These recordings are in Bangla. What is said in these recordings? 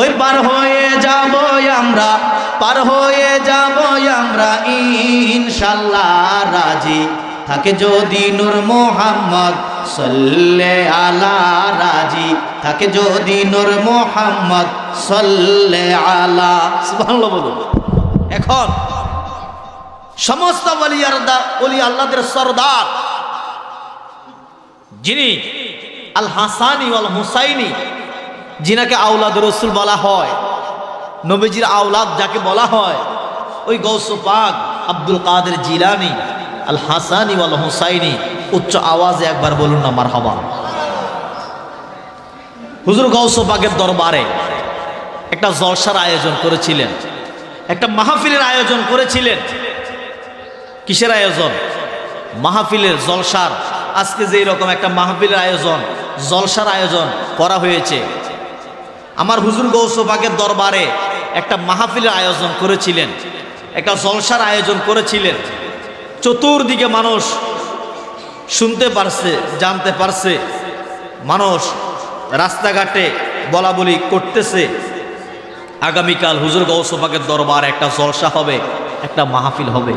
ওই পার হয়ে যাব আমরা পার হয়ে যাব আমরা ইনশাল্লাহ রাজি। থাকে যদি নূর মোহাম্মদ সল্লে আলা রাজি। থাকে যদি নূর মোহাম্মদ সল্লে আলা। সুবহানাল্লাহ বলুন। এখন সমস্ত বলিয়ার বলি আল্লাহদের সর্দার যিনি আল হাসানি আল হুসাইনি যিনাকে আউলাদ রসুল বলা হয়, নবীজির আউলাদ যাকে বলা হয়, ওই গৌস পাক আব্দুল কাদের জিলানি, আল হাসানি আল হুসাইনি, উচ্চ আওয়াজে একবার বলুন না মার হবা হুজুর গৌস পাকের দরবারে একটা জলসার আয়োজন করেছিলেন, একটা মাহফিলের আয়োজন করেছিলেন। কিসের আয়োজন? মাহফিলের জলসার। আজকে যে রকম একটা মাহফিলের আয়োজন, জলসার আয়োজন করা হয়েছে। আমার হুজুর গৌসবাগের দরবারে একটা মাহফিলের আয়োজন করেছিলেন, একটা জলসার আয়োজন করেছিলেন। চতুর্দিকে মানুষ শুনতে পারছে, জানতে পারছে। মানুষ রাস্তাঘাটে বলা বলি করতেছে। আগামীকাল হুজুর গৌসবাগের দরবার একটা জলসা হবে, একটা মাহফিল হবে।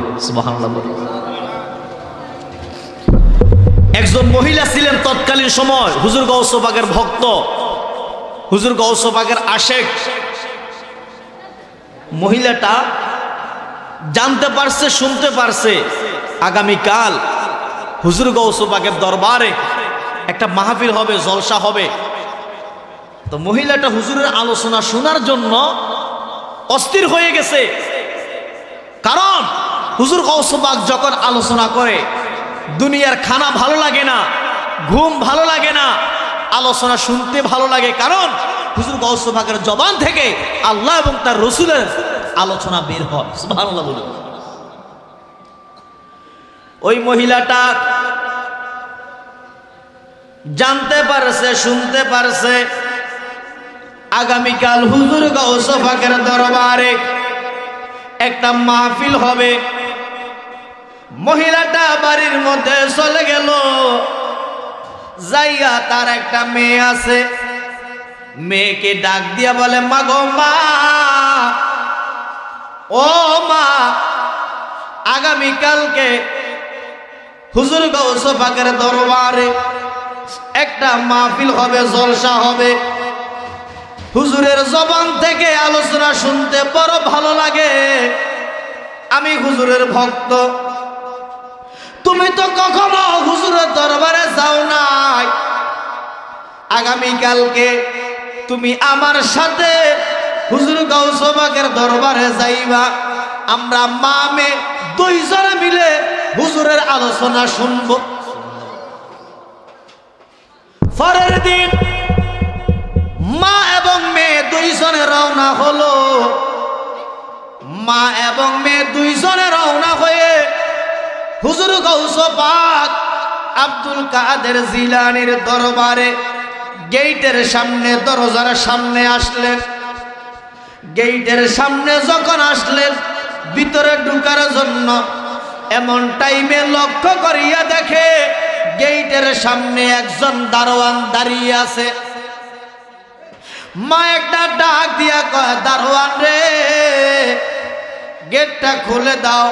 একজন মহিলা ছিলেন তৎকালীন সময়, হুজুর গৌসবাগের ভক্ত। হুজুর গৌসবাগের আশেক। মহিলাটা জানতে পারছে, শুনতে পারছে। আগামীকাল হুজুর গৌসবাগের দরবারে একটা মাহফিল হবে, জলসা হবে। তো মহিলাটা হুজুরের আলোচনা শোনার জন্য অস্থির হয়ে গেছে। কারণ হুজুর কৌসবাগ যখন আলোচনা করে, দুনিয়ার খানা ভালো লাগে না, ঘুম ভালো লাগে না আলোচনা শুনতে ভালো লাগে। কারণ হুজুর কৌসবাগের জবান থেকে আল্লাহ এবং তার রসুলের আলোচনা বের হয়। বলুন ওই মহিলাটা জানতে পারছে, শুনতে পারছে। আগামীকাল হুজুর গৌসফাকের দরবারে একটা মাহফিল হবে। মহিলাটা বাড়ির মধ্যে চলে গেল। যাইয়া তার একটা মেয়ে আছে। মেয়েকে ডাক দিয়া বলে, মা গো মা, ও মা, আগামীকালকে হুজুর গৌসফাকের দরবারে একটা মাহফিল হবে, জলসা হবে। হুজুরের জবান থেকে আলোচনা শুনতে বড় ভালো লাগে। আমি হুজুরের ভক্ত। তুমি তো কখনো হুজুরের দরবারে যাও নাই। আগামীকালকে তুমি আমার সাথে হুজুর গৌসবাগের দরবারে যাইবা। আমরা মা মে দুইজনে মিলে হুজুরের আলোচনা শুনব। পরের দিন মা এবং মেয়ে দুইজনে রওনা হলো। মা এবং মেয়ে দুইজনে রওনা হয়ে হুজুর গৌস আব্দুল কাদের জিলানির দরবারে গেইটের সামনে, দরজার সামনে আসলেন। গেইটের সামনে যখন আসলেন, ভিতরে ঢুকার জন্য এমন টাইমে লক্ষ্য করিয়া দেখে গেইটের সামনে একজন দারোয়ান দাঁড়িয়ে আছে। মা একটা ডাক দিয়া কয়, দারোয়ান রে, গেটটা খুলে দাও।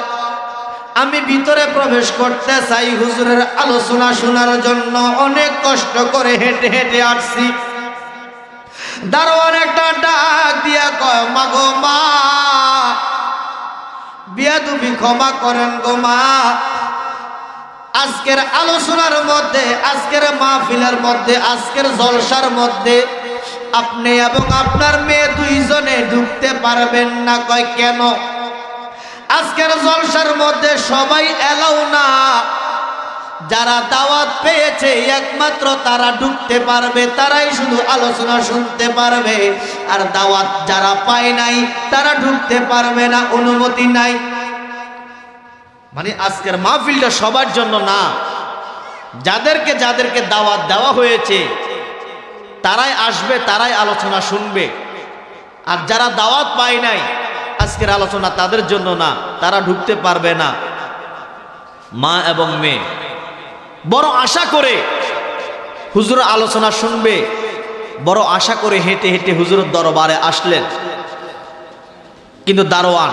আমি ভিতরে প্রবেশ করতে চাই হুজুরের আলোচনা শোনার জন্য। অনেক কষ্ট করে হেঁটে হেঁটে আসছি। দারোয়ান একটা ডাক দিয়া কয়, মা গো মা বিয়া তুমি ক্ষমা করেন গো মা। আজকের আলোচনার মধ্যে, আজকের মাহফিলের মধ্যে, আজকের জলসার মধ্যে আপনি এবং আপনার মেয়ে দুইজনে ঢুকতে পারবেন না। কয়, কেন? আজকের জলসার মধ্যে সবাই এলাও না। যারা দাওয়াত পেয়েছে, একমাত্র তারা ঢুকতে পারবে, তারাই শুধু আলোচনা শুনতে পারবে। আর দাওয়াত যারা পায় নাই, তারা ঢুকতে পারবে না, অনুমতি নাই। মানে আজকের মাহফিলটা সবার জন্য না। যাদেরকে যাদেরকে দাওয়াত দেওয়া হয়েছে, তারাই আসবে, তারাই আলোচনা শুনবে। আর যারা দাওয়াত পায় নাই আজকের আলোচনা তাদের জন্য না, তারা ঢুকতে পারবে না। মা এবং মেয়ে। বড় আশা করে হুজুর আলোচনা শুনবে, বড় আশা করে হেঁটে হেঁটে হুজুরের দরবারে আসলেন। কিন্তু দারোয়ান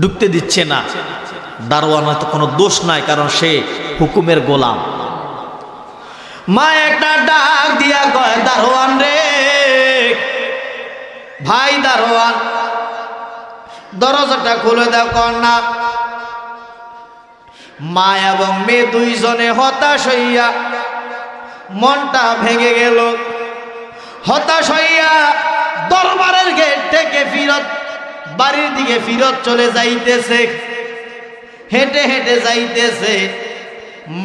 ঢুকতে দিচ্ছে না। দারোয়ান হয়তো কোনো দোষ নাই, কারণ সে হুকুমের গোলাম। মা একটা ডাক দিয়া কয়, দারোয়ান রে ভাই দারোয়ান দরজাটা খুলে দাও কন্যা মা এবং মেয়ে দুইজনে হতাশ হইয়া মনটা ভেঙে গেল। হতাশ হইয়া দরবারের গেট থেকে ফিরত, বাড়ির দিকে ফিরত চলে যাইতেছে। হেঁটে হেঁটে যাইতেছে।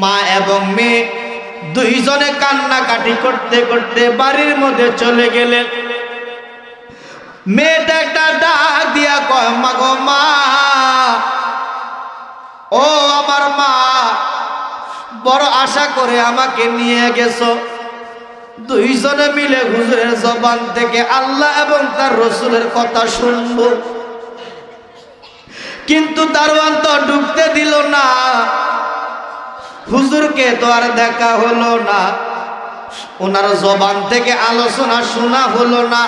মা এবং মেয়ে দুইজনে কান্নাকাটি করতে করতে বাড়ির মধ্যে চলে গেলেন। মেয়েটা একটা ডাক দিয়া কয়, মা গো মা, ও আমার মা, বড় আশা করে আমাকে নিয়ে গেছো। দুইজনে মিলে হুজুরের জবান থেকে আল্লাহ এবং তার রসুলের কথা শুনব কিন্তু তার তো ঢুকতে দিল না। হুজুরকে তো আর দেখা হলো না। ওনার জবান থেকে আলোচনা শোনা হলো না।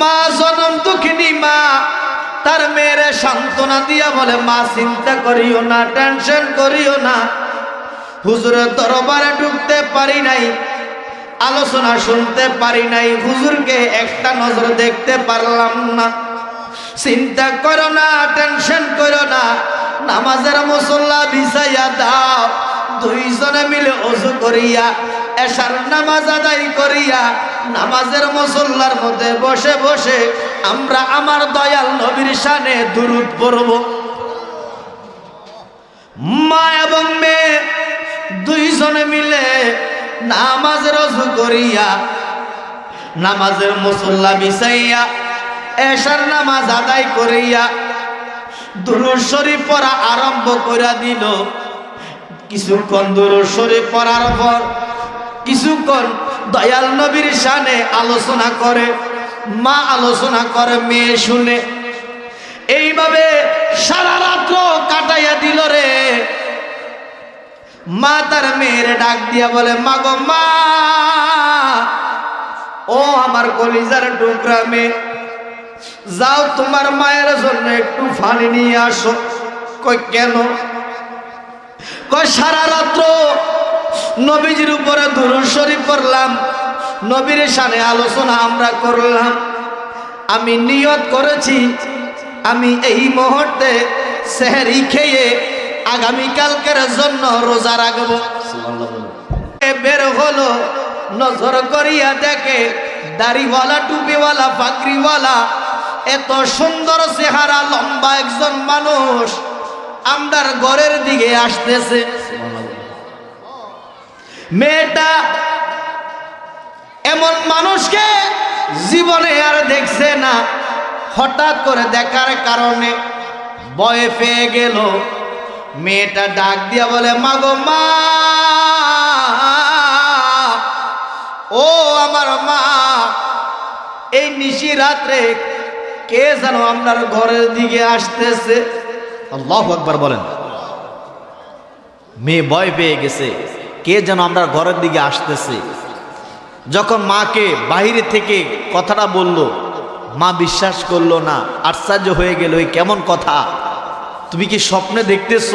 মা জনম দুঃখিনী মা, তার মেয়েরে সান্ত্বনা দিয়া বলে, মা, চিন্তা করিও না, টেনশন করিও না। হুজুরের দরবারে ঢুকতে পারি নাই, আলোচনা শুনতে পারি নাই, হুজুরকে একটা নজর দেখতে পারলাম না। চিন্তা করো না, টেনশন করো না নামাজের মুসল্লা বিছাইয়া দাও। দুইজনে মিলে অজু করিয়া, এশার নামাজ আদায় করিয়া নামাজের মুসল্লার মধ্যে বসে বসে আমরা আমার দয়াল নবীর শানে দুরুদ পড়ব। মা এবং মেয়ে দুইজনে মিলে নামাজের অজু করিয়া, নামাজের মুসল্লা বিছাইয়া, এশার নামাজ আদায় করিয়া দুরুদ পড়া আরম্ভ করে দিল। কিছুক্ষণ দুরুদ শরীফ পড়ার পর কিছুক্ষণ দয়াল নবীর শানে আলোচনা করে, মা আলোচনা করে, মেয়ে শুনে। এইভাবে সারা রাত্র কাটাইয়া দিল রে। মা তার মেয়ের ডাক দিয়া বলে, মা গো মা, ও আমার কলিজার টুকরা মেয়ে যাও তোমার মায়ের জন্য একটু ফানি নিয়ে আসো। কই, কেন? কই, সারা রাত্র নবীজির উপরে দুরুদ শরীফ পড়লাম। নবীর সানে আলোচনা আমরা করলাম। আমি নিয়ত করেছি, আমি এই মুহূর্তে সেহরি খেয়ে আগামীকালকের জন্য রোজা রাখব। বের হলো, নজর করিয়া দেখে দাড়িওয়ালা, টুপিওয়ালা, পাগড়িওয়ালা এত সুন্দর চেহারা, লম্বা একজন মানুষ। আমরার ঘরের দিকে আসতেছে। মেয়েটা এমন মানুষকে জীবনে আর দেখছে না। হঠাৎ করে দেখার কারণে বয়ে পেয়ে গেল। মেয়েটা ডাক দিয়া বলে মাগো মা! ও আমার মা! এই নিশি রাত্রে কে যেন আপনার ঘরের দিকে আসতেছে? আল্লাহ একবার বলেন। মেয়ে ভয় পেয়ে গেছে, কে যেন আমরা ঘরের দিকে আসতেছে? যখন মাকে বাইরে থেকে কথাটা বলল, মা বিশ্বাস করল না, আশ্চর্য হয়ে গেল এই কেমন কথা? তুমি কি স্বপ্নে দেখতেছ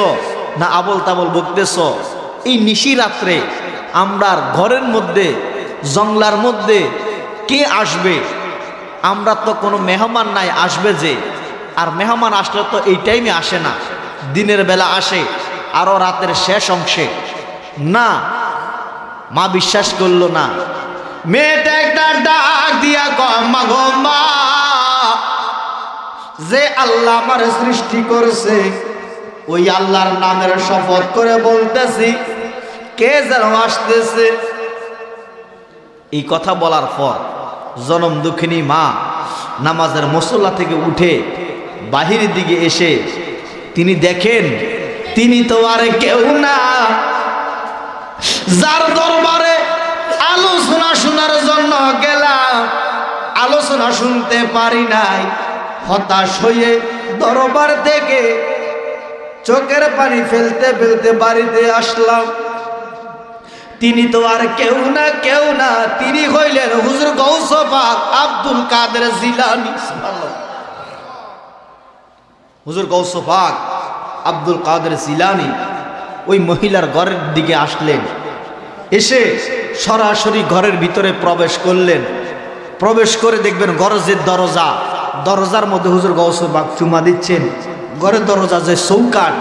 না আবল তাবল বকতেছ? এই নিশি রাত্রে আমরার ঘরের মধ্যে জংলার মধ্যে কে আসবে? আমরা তো কোনো মেহমান নাই, আসবে যে। আর মেহমান আসলে তো এই টাইমে আসে না। দিনের বেলা আসে আরও রাতের শেষ অংশে। না, মা বিশ্বাস করল না। মেয়েটা একটা ডাক দিয়া কয় মাগো মা, যে আল্লাহ আমার সৃষ্টি করছে, ওই আল্লাহর নামের শপথ করে বলতেছি, কে যেন আসতেছে? এই কথা বলার পর জনম দুঃখিনী মা, নামাজের মসল্লা থেকে উঠে বাহিরের দিকে এসে তিনি দেখেন, তিনি তো আর কেউ না। যার দরবারে আলোচনা শোনার জন্য গেলাম, আলোচনা শুনতে পারি নাই। হতাশ হয়ে দরবার থেকে চোখের পানি ফেলতে ফেলতে বাড়িতে আসলাম। তিনি তো আর কেউ না কেউ না। তিনি হইলেন হুজুর গৌসবাক আব্দুল কাদের জিলানি। হুজুর গৌসফাক আব্দুল কাদের জিলানি ওই মহিলার ঘরের দিকে আসলেন। এসে সরাসরি ঘরের ভিতরে প্রবেশ করলেন। প্রবেশ করে দেখবেন গরজের দরজা। দরজার মধ্যে হুজুর গৌসফাক চুমা দিচ্ছেন। ঘরের দরজা যে চৌকাট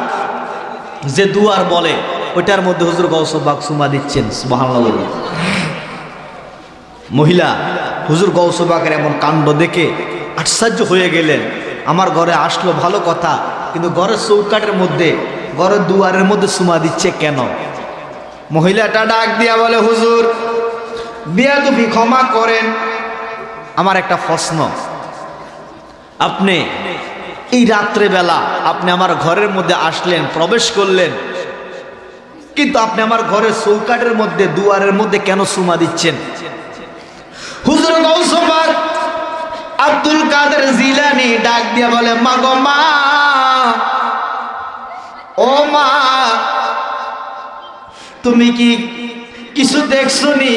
যে দুয়ার বলে ওইটার মধ্যে হুজুর গৌসফাক চুমা দিচ্ছেন বলুন। মহিলা, হুজুর গৌসবাগের এমন কাণ্ড দেখে আশ্চর্য হয়ে গেলেন। আমার ঘরে আসলো ভালো কথা, কিন্তু ঘরের চৌকাটের মধ্যে, ঘরের দুয়ারের মধ্যে সুমা দিচ্ছে কেন? মহিলাটা ডাক দিয়া বলে, হুজুর, বিয়াদুবি ক্ষমা করেন। আমার একটা প্রশ্ন, আপনি এই রাত্রেবেলা আপনি আমার ঘরের মধ্যে আসলেন, প্রবেশ করলেন কিন্তু আপনি আমার ঘরের চৌকাটের মধ্যে, দুয়ারের মধ্যে কেন সুমা দিচ্ছেন? হুজুর গৌসবাক আব্দুল কাদের জিলানি ডাক দিয়া বলে, মা গো মা, ও মা, তুমি কি কিছু দেখছুনি?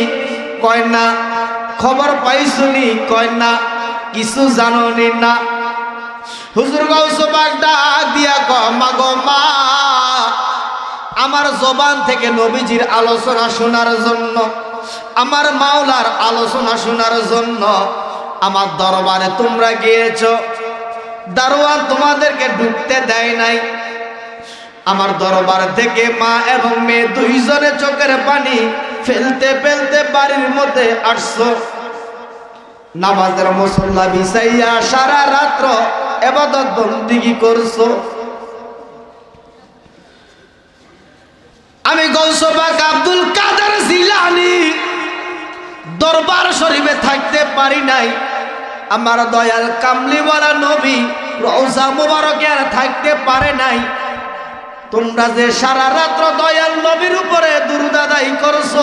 কয় না, খবর পাইছুনি? কয় না, কিছু জানোনি না। হুজুর গৌসবাক ডাক দিয়া ক মা গো মা আমার জবান থেকে নবীজির আলোচনা শোনার জন্য, আমার মাওলার আলোচনা শোনার জন্য আমার দরবারে তোমরা গিয়েছ। দারোয়ান তোমাদেরকে ঢুকতে দেয় নাই। আমার দরবার থেকে মা এবং মেয়ে দুইজনে চোখের পানি ফেলতে ফেলতে বাড়ির মধ্যে আসছো। নামাজের মুসল্লা বিছাইয়া সারা রাত্র এবাদত বন্দিগি করছ। আমি গৌসবাক আব্দুল কাদের জিলানি। দরবার শরীফে থাকতে পারি নাই। আমার দয়াল কামলিওয়ালা নবী রওজা মুবারকে আর থাকতে পারে নাই। তোমরা যে সারা রাত্র দয়াল নবীর উপরে দুরুদাদাই করছ,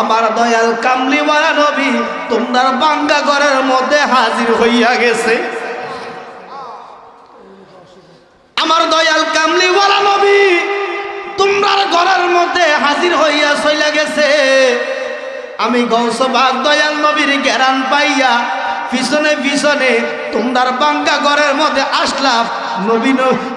আমার দয়াল কামলিওয়ালা নবী তোমরা বাঙ্গা ঘরের মধ্যে হাজির হইয়া গেছে। আমার দয়াল কামলিওয়ালা নবী তোমরার ঘরের মধ্যে হাজির হইয়া চইলা গেছে। আমি গৌসবাগ দয়াল নবীর জ্ঞান পাইয়া পিছনে পিছনে তোমরার বাঙ্গা ঘরের মধ্যে আসলাম। নবী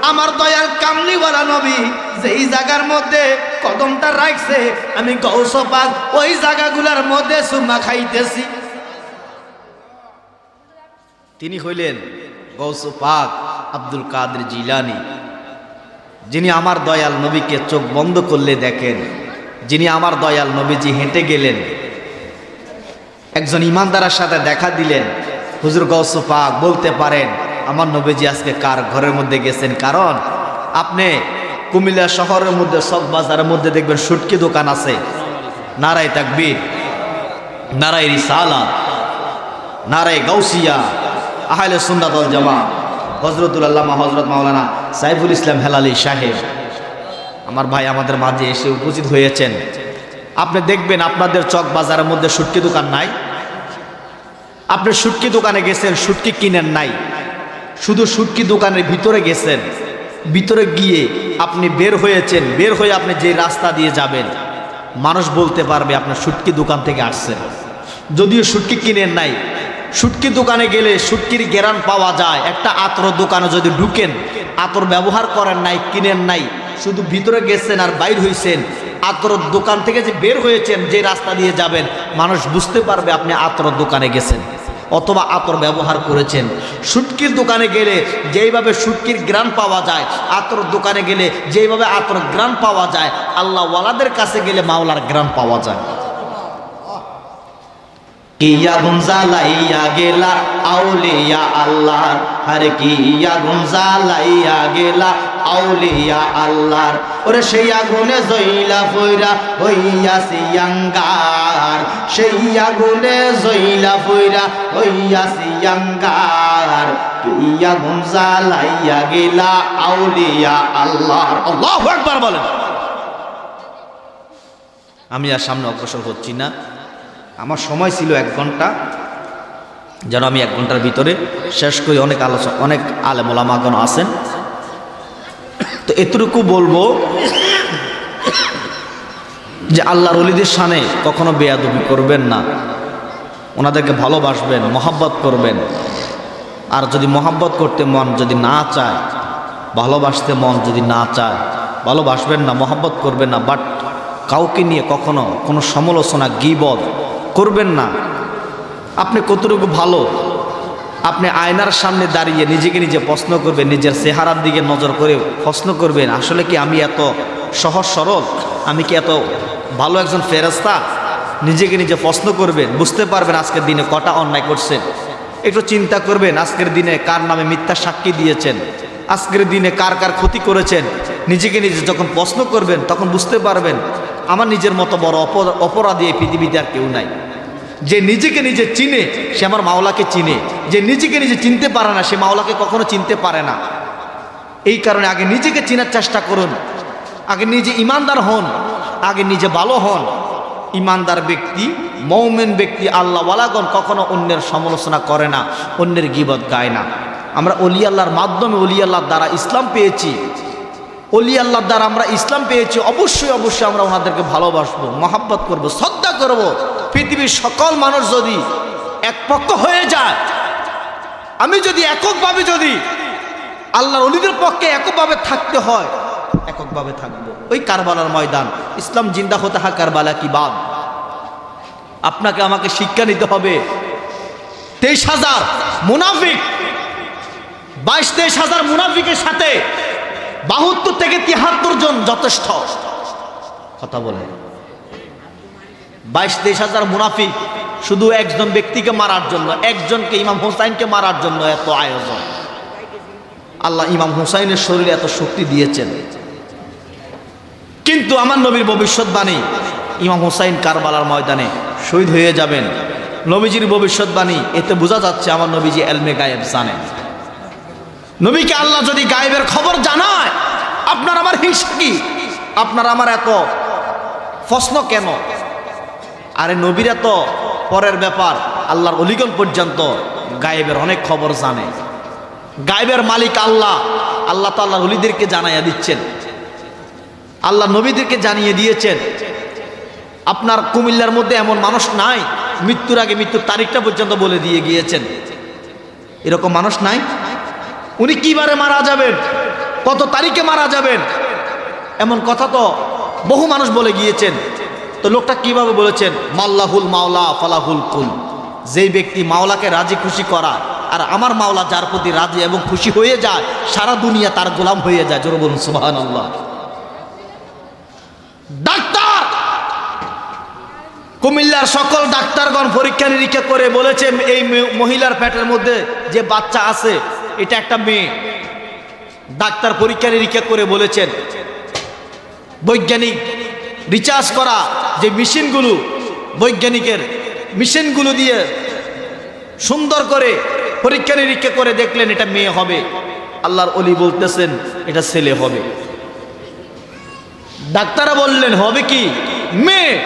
আমার দয়াল কামলিওয়ালা নবী যেই জায়গার মধ্যে কদমটা রাখছে, আমি গৌসবাগ ওই জায়গাগুলার মধ্যে সুমা খাইতেছি। তিনি হইলেন গৌস পাক আব্দুল কাদের জিলানি। যিনি আমার দয়াল নবীকে চোখ বন্ধ করলে দেখেন, যিনি আমার দয়াল নবীজি হেঁটে গেলেন, একজন ইমানদারের সাথে দেখা দিলেন, হুজুর গৌসফাক বলতে পারেন, আমার নবীজি আজকে কার ঘরের মধ্যে গেছেন? কারণ আপনি কুমিল্লা শহরের মধ্যে সব বাজারের মধ্যে দেখবেন সুটকি দোকান আছে। নারায় তাকবীর, নারায় রিসালা, নারায় গাউসিয়া, আহলে সুন্নাতল জামা হজরতুল আল্লামা হজরত মাওলানা সাইফুল ইসলাম হেলালি সাহেব, আমার ভাই আমাদের মাঝে এসে উপস্থিত হয়েছেন। আপনি দেখবেন আপনাদের চক বাজারের মধ্যে সুটকি দোকান নাই। আপনি সুটকি দোকানে গেছেন, সুটকি কিনেন নাই। শুধু সুটকি দোকানের ভিতরে গেছেন। ভিতরে গিয়ে আপনি বের হয়েছেন, বের হয়ে আপনি যে রাস্তা দিয়ে যাবেন, মানুষ বলতে পারবে আপনার সুটকি দোকান থেকে আসছেন। যদিও সুটকি কিনেন নাই সুটকি দোকানে গেলে সুটকির গেরান পাওয়া যায়। একটা আতর দোকানে যদি ঢুকেন, আতর ব্যবহার করেন নাই, কিনেন নাই, শুধু ভিতরে গেছেন আর বাইর হয়েছেন আতর দোকান থেকে যে বের হয়েছেন, যে রাস্তা দিয়ে যাবেন, মানুষ বুঝতে পারবে আপনি আতর দোকানে গেছেন অথবা আতর ব্যবহার করেছেন। সুটকির দোকানে গেলে যেইভাবে সুটকির গ্রান পাওয়া যায়, আতর দোকানে গেলে যেইভাবে আতর গ্রান পাওয়া যায় আল্লাহ ওয়ালাদের কাছে গেলে মাওলার গ্রাম পাওয়া যায়। কিয়া গুঞ্জালাইয়া গেলা? আউলিয়া আল্লাহ আরে কিয়া গুঞ্জালাইয়া গেলা? আউলিয়া আল্লাহর। ওরে সেই আগুনে জইলা ফইরা হইয়া সিয়াঙ্গার সেই আগুনে জইলা ফইরা হইয়া সিয়াঙ্গার কিয়া গুঞ্জালাইয়া গেলা? আউলিয়া আল্লাহর। আল্লাহু আকবার বলেন। আমি আর সামনে অগ্রসর হচ্ছি না। আমার সময় ছিল এক ঘণ্টা। যেন আমি এক ঘণ্টার ভিতরে শেষ করি অনেক আলোচনা, অনেক আলেমোলামাগণ আছেন। তো এতটুকু বলব যে আল্লাহর অলিদের সানে কখনো বেয়াদবি করবেন না। ওনাদেরকে ভালোবাসবেন, মহাব্বত করবেন। আর যদি মহাব্বত করতে মন যদি না চায়, ভালোবাসতে মন যদি না চায়, ভালোবাসবেন না, মহাব্বত করবেন না, বাট কাউকে নিয়ে কখনো কোনো সমালোচনা, গিবদ করবেন না। আপনি কতটুকু ভালো? আপনি আয়নার সামনে দাঁড়িয়ে নিজেকে নিজে প্রশ্ন করবেন, নিজের চেহারার দিকে নজর করে প্রশ্ন করবেন, আসলে কি আমি এত সহজ সরল? আমি কি এত ভালো একজন ফেরস্তা নিজেকে নিজে প্রশ্ন করবেন, বুঝতে পারবেন আজকের দিনে কটা অন্যায় করছেন। একটু চিন্তা করবেন, আজকের দিনে কার নামে মিথ্যা সাক্ষী দিয়েছেন? আজকের দিনে কার কার ক্ষতি করেছেন? নিজেকে নিজে যখন প্রশ্ন করবেন, তখন বুঝতে পারবেন, আমার নিজের মতো বড় অপর অপরাধী এই পৃথিবীতে আর কেউ নাই। যে নিজেকে নিজে চিনে, সে আমার মাওলাকে চিনে। যে নিজেকে নিজে চিনতে পারে না, সে মাওলাকে কখনো চিনতে পারে না। এই কারণে আগে নিজেকে চিনার চেষ্টা করুন। আগে নিজে ইমানদার হন, আগে নিজে ভালো হন। ইমানদার ব্যক্তি, মৌমেন ব্যক্তি আল্লাহ আল্লাহওয়ালাগণ কখনো অন্যের সমালোচনা করে না, অন্যের গিবত গায় না। আমরা অলি আল্লাহর মাধ্যমে অলি আল্লাহর দ্বারা ইসলাম পেয়েছি। অলি আল্লাহর দ্বারা আমরা ইসলাম পেয়েছি, অবশ্যই অবশ্যই আমরা ওনাদেরকে ভালোবাসবো, মহাব্বত করব, শ্রদ্ধা করব। পৃথিবীর সকল মানুষ যদি এক পক্ষ হয়ে যায়, আমি যদি এককভাবে যদি আল্লাহর অলিদের পক্ষে এককভাবে থাকতে হয়, এককভাবে থাকব। ওই কারবালার ময়দান। ইসলাম জিন্দা হতে হা কারবালা কি বাদ? আপনাকে আমাকে শিক্ষা নিতে হবে। তেইশ হাজার মুনাফিক, বাইশ, তেইশ হাজার মুনাফিকের সাথে বাহাত্তর থেকে তিয়াত্তর জন যথেষ্ট। কথা বলে বাইশ তেইশ হাজার মুনাফিক শুধু একজন ব্যক্তিকে মারার জন্য, একজনকে ইমাম হুসাইনকে মারার জন্য এত আয়োজন। আল্লাহ ইমাম হুসাইনের শরীরে এত শক্তি দিয়েছেন। কিন্তু আমার নবীর ভবিষ্যৎবাণী, ইমাম হুসাইন কারবালার ময়দানে শহীদ হয়ে যাবেন। নবীজির ভবিষ্যৎবাণী, এতে বোঝা যাচ্ছে আমার নবীজি এলমে গায়েব জানেন। নবীকে আল্লাহ যদি গায়েবের খবর জানায়, আপনার আমার হিংসা কি? আপনার আমার এত প্রশ্ন কেন? আরে নবীরা তো পরের ব্যাপার, আল্লাহর অলিগন পর্যন্ত গায়েবের অনেক খবর জানে। গায়েবের মালিক আল্লাহ আল্লাহ তো আল্লাহর অলিদেরকে জানাইয়া দিচ্ছেন। আল্লাহ নবীদেরকে জানিয়ে দিয়েছেন। আপনার কুমিল্লার মধ্যে এমন মানুষ নাই, মৃত্যুর আগে মৃত্যুর তারিখটা পর্যন্ত বলে দিয়ে গিয়েছেন। এরকম মানুষ নাই। উনি কিবারে মারা যাবেন? কত তারিখে মারা যাবেন? এমন কথা তো বহু মানুষ বলে গিয়েছেন। তো লোকটা কীভাবে বলেছেন, মাল্লাহুল মাওলা ফালাহুল কুল। যেই ব্যক্তি মাওলাকে রাজি খুশি করা, আর আমার মাওলা যার প্রতি রাজি এবং খুশি হয়ে যায়, সারা দুনিয়া তার গোলাম হয়ে যায়। জোর বলুন আল্লাহ ডাক্তার! কুমিল্লার সকল ডাক্তারগণ পরীক্ষা নিরীক্ষা করে বলেছে, এই মহিলার পেটের মধ্যে যে বাচ্চা আছে, এটা একটা মেয়ে। ডাক্তার পরীক্ষা নিরীক্ষা করে বলেছেন, বৈজ্ঞানিক রিচার্জ করা যে মেশিনগুলো বৈজ্ঞানিকের মেশিনগুলো দিয়ে সুন্দর করে পরীক্ষা নিরীক্ষা করে দেখলেন এটা মেয়ে হবে। আল্লাহর অলি বলতেছেন, এটা ছেলে হবে। ডাক্তাররা বললেন, হবে কি? মেয়ে।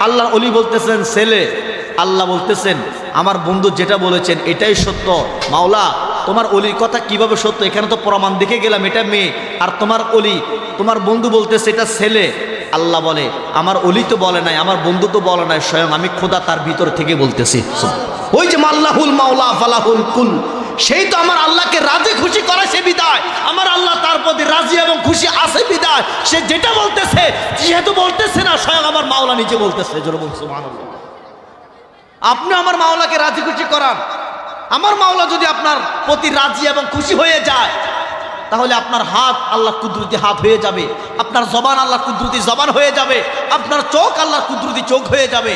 আল্লাহ অলি বলতেছেন, ছেলে। আল্লাহ বলতেছেন, আমার বন্ধু যেটা বলেছেন, এটাই সত্য। মাওলা, তোমার অলির কথা কীভাবে সত্য? এখানে তো প্রমাণ দেখে গেলাম, এটা মেয়ে। আর তোমার অলি তোমার বন্ধু বলতেছে, এটা ছেলে। আল্লাহ বলে, আমার অলি তো বলে নাই, আমার বন্ধু তো বলে নাই, স্বয়ং আমি খোদা তার ভিতর থেকে বলতেছি। ওই যে মাল্লাহুল মাওলা, ফালাহুল কুল, সেই তো আমার আল্লাহকে রাজি খুশি করে সে বিদায়। আমার আল্লাহ তার প্রতি রাজি এবং খুশি আছে বিদায়। সে যেটা বলতেছে যেহেতু বলতেছে না, স্বয়ং আমার মাওলা নিজে বলতেছে আপনি আমার মাওলাকে রাজি খুশি করান। আমার মাওলা যদি আপনার প্রতি রাজি এবং খুশি হয়ে যায় তাহলে আপনার হাত আল্লাহ কুদরতি হাত হয়ে যাবে। আপনার জবান আল্লাহ কুদরতি জবান হয়ে যাবে। আপনার চোখ আল্লাহ কুদরতি চোখ হয়ে যাবে।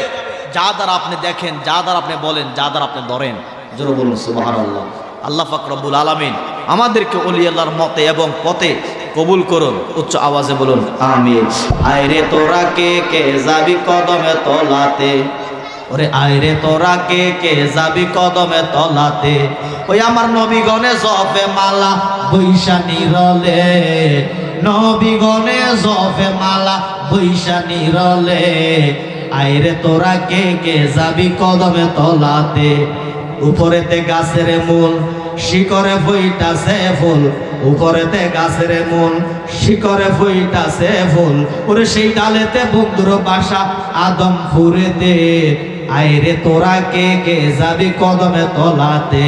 যা দ্বারা আপনি দেখেন, যা দ্বারা আপনি বলেন, যা দ্বারা আপনি ধরেন। জোরে বলুন, সুবহানাল্লাহ। আল্লাহ আল্লাহ ফাকরবুল আলামিন আমাদেরকে অলি আল্লাহর মতে এবং পথে কবুল করুন। উচ্চ আওয়াজে বলুন, আমিন। আয়রে তোরা কে কে যাবি কদমে তলাতে? ওরে আয়রে তোরা কে কে যাবি কদমে তলাতে? ওই আমার নবীগণে জফে মালা, বৈশা নিরলে। নবীগণে জফে মালা, বৈশা নিরলে। আয়রে তোরা কে কে যাবি কদমে তলাতে? উপরেতে গাছের মূল শিকরে ফুইটাছে ফুল। উপরেতে গাছের মন শিকরে ফুইটাছে ফুল। ওরে সেই ডালেতে বন্ধুর বাসা, আদম ফুরেতে আইরে তোরা কে কে যাবি কদমে তলাতে?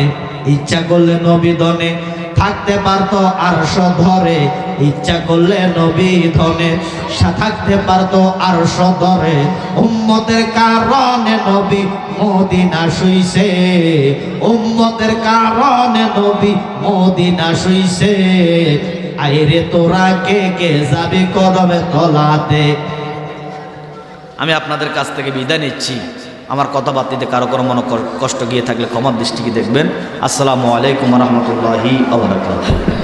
ইচ্ছা করলে নবীদনে থাকতে পারতো আর ধরে। ইচ্ছা করলে নবী ধনে থাকতে পারতো আর ধরে। উম্মতের কারণে নবী মদিনা শুইছে। উম্মতের কারণে নবী মদিনা শুইছে। আইরে তোরা কে কে যাবি কদমে তলাতে? আমি আপনাদের কাছ থেকে বিদায় নিচ্ছি। আমার কথাবার্তিতে কারও কোনো মনে কষ্ট গিয়ে থাকলে ক্ষমার দৃষ্টিকে দেখবেন। আসসালামু আলাইকুম রহমতুল্লাহি আবরাকাতুহু